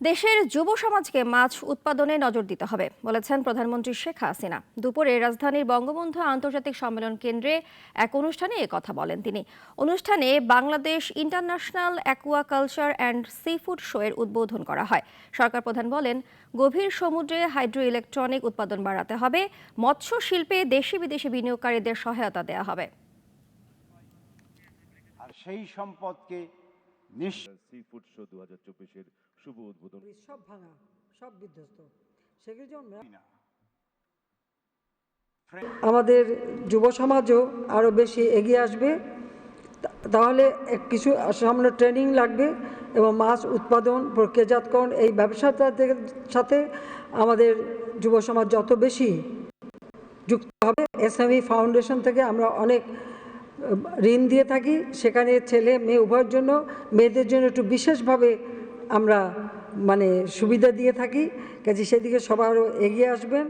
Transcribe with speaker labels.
Speaker 1: দেশের যুব সমাজকে মাছ উৎপাদনে নজর দিতে হবে, বলেছেন প্রধানমন্ত্রী শেখ হাসিনা। দুপুরে রাজধানীর বঙ্গবন্ধু আন্তর্জাতিক সম্মেলন কেন্দ্রে এক অনুষ্ঠানে কথা বলেন তিনি। অনুষ্ঠানে Bangladesh international aquaculture and sea food show এর উদ্বোধন করা হয়। সরকার প্রধান বলেন, গভীর সমুদ্রে হাইড্রো ইলেকট্রনিক উৎপাদন বাড়াতে হবে মৎস্য শিল্পে দেশি বিদেশি বিনিয়োগকারীদের সহায়তা দেওয়া হবে।
Speaker 2: সেই সম্পদকে
Speaker 3: সি ফুড শো দু হাজার চব্বিশের শুভ উদ্বোধন।
Speaker 4: সব ভাঙা সব বিধ্বস্ত। জন্য আমাদের যুব সমাজও আরও বেশি এগিয়ে আসবে। তাহলে কিছু সামনে ট্রেনিং লাগবে এবং মাছ উৎপাদন প্রক্রিয়াজাতকরণ এই ব্যবসাটার সাথে আমাদের যুব সমাজ যত বেশি যুক্ত হবে এসএমই ফাউন্ডেশন থেকে আমরা অনেক ঋণ দিয়ে থাকি, সেখানে ছেলে মেয়ে উভয়ের জন্য, মেয়েদের জন্য একটু বিশেষভাবে আমরা মানে সুবিধা দিয়ে থাকি। কাজে সেদিকে সবারও এগিয়ে আসবেন।